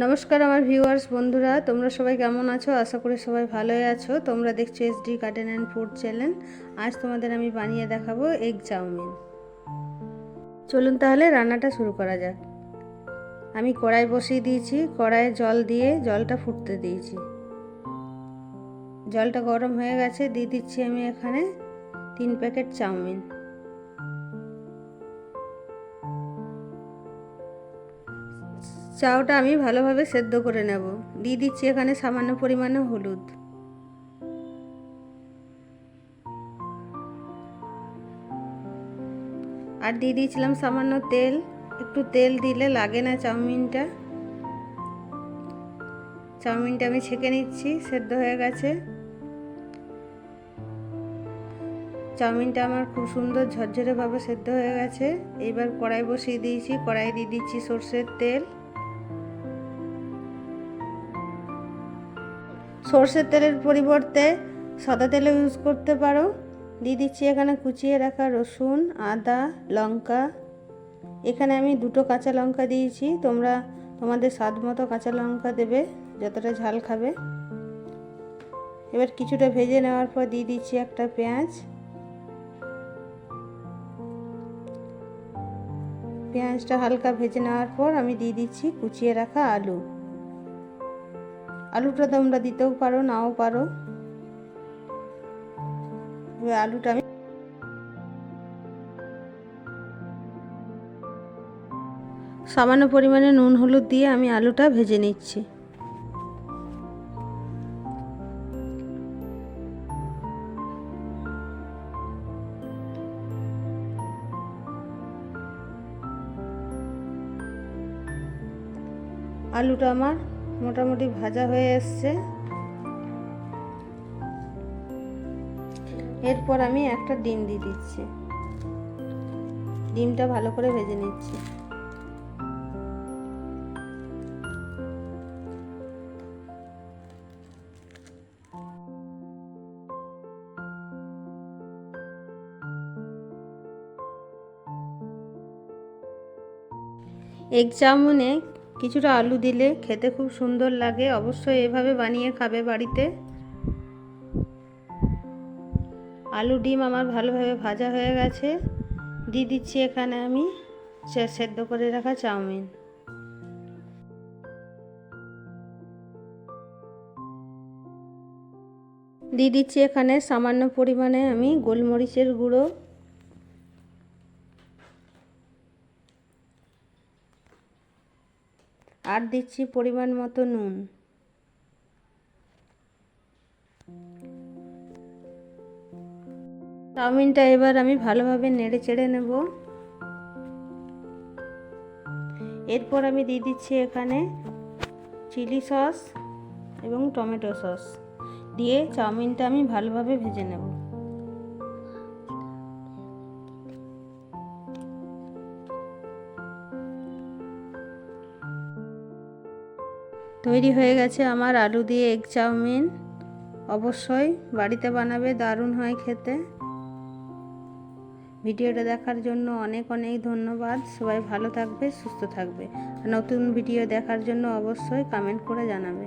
নমস্কার আমার ভিউয়ার্স, বন্ধুরা, তোমরা সবাই কেমন আছো? আশা করি সবাই ভালোই আছো। তোমরা দেখছ SD garden and food channel আজ তোমাদের আমি বানিয়ে দেখাবো এগ চাউমিন। চলুন তাহলে রান্নাটা শুরু করা যাক। আমি কড়াই বসিয়ে দিয়েছি। কড়াইয়ে জল দিয়ে জলটা ফুটতে দিয়েছি। জলটা গরম হয়ে গেছে। দিয়ে দিচ্ছি আমি এখানে তিন প্যাকেট চাউমিন। চাউটা আমি ভালোভাবে সেদ্ধ করে নেব। দিয়ে দিচ্ছি এখানে সামান্য পরিমাণে হলুদ। আর দিয়ে দিয়েছিলাম সামান্য তেল। একটু তেল দিলে লাগে না চাউমিনটা। চাউমিনটা আমি ছেঁকে নিচ্ছি, সেদ্ধ হয়ে গেছে। চাউমিনটা আমার খুব সুন্দর ঝরঝরেভাবে সেদ্ধ হয়ে গেছে। এবার কড়াই বসিয়ে দিয়েছি কড়াই দিয়ে দিচ্ছি সর্ষের তেল। সর্ষের তেলের পরিবর্তে সাদা তেলও ইউজ করতে পারো। দিয়ে দিচ্ছি এখানে কুচিয়ে রাখা রসুন, আদা, লঙ্কা। এখানে আমি দুটো কাঁচা লঙ্কা দিয়েছি। তোমরা তোমাদের স্বাদ মতো কাঁচা লঙ্কা দেবে, যতটা ঝাল খাবে। এবার কিছুটা ভেজে নেওয়ার পর দিয়ে দিচ্ছি একটা পেঁয়াজ। পেঁয়াজটা হালকা ভেজে নেওয়ার পর আমি দিয়ে দিচ্ছি কুচিয়ে রাখা আলু। আলুটা তোমরা দিতেও পারো, নাও পারো। আলুটা আমি সামান্য পরিমাণে নুন, হলুদ দিয়ে আমি আলুটা ভেজে নিচ্ছি। আলুটা আমার মোটামুটি ভাজা হয়ে এসছে। এরপর আমি একটা ডিম দিয়ে দিচ্ছি। ডিমটা ভালো করে ভেজে নিচ্ছি। এগ চাউমিনে কিছুটা আলু দিলে খেতে খুব সুন্দর লাগে। অবশ্যই এভাবে বানিয়ে খাবে বাড়িতে। আলু ডিম আমার ভালোভাবে ভাজা হয়ে গেছে। দিয়ে দিচ্ছি এখানে আমি সেদ্ধ করে রাখা চাউমিন। দিয়ে দিচ্ছি এখানে সামান্য পরিমাণে আমি গোলমরিচের গুঁড়ো। আর দিচ্ছি পরিমাণ মতো নুন। চাউমিনটা এবার আমি ভালোভাবে নেড়ে চেড়ে নেব। এরপর আমি দিয়ে দিচ্ছি এখানে চিলি সস এবং টমেটো সস। দিয়ে চাউমিনটা আমি ভালোভাবে ভেজে নেব। তৈরি হয়ে গেছে আমার আলু দিয়ে এগ চাউমিন। অবশ্যই বাড়িতে বানাবে, দারুণ হয় খেতে। ভিডিওটা দেখার জন্য অনেক অনেক ধন্যবাদ। সবাই ভালো থাকবে, সুস্থ থাকবে। নতুন ভিডিও দেখার জন্য অবশ্যই কমেন্ট করে জানাবে।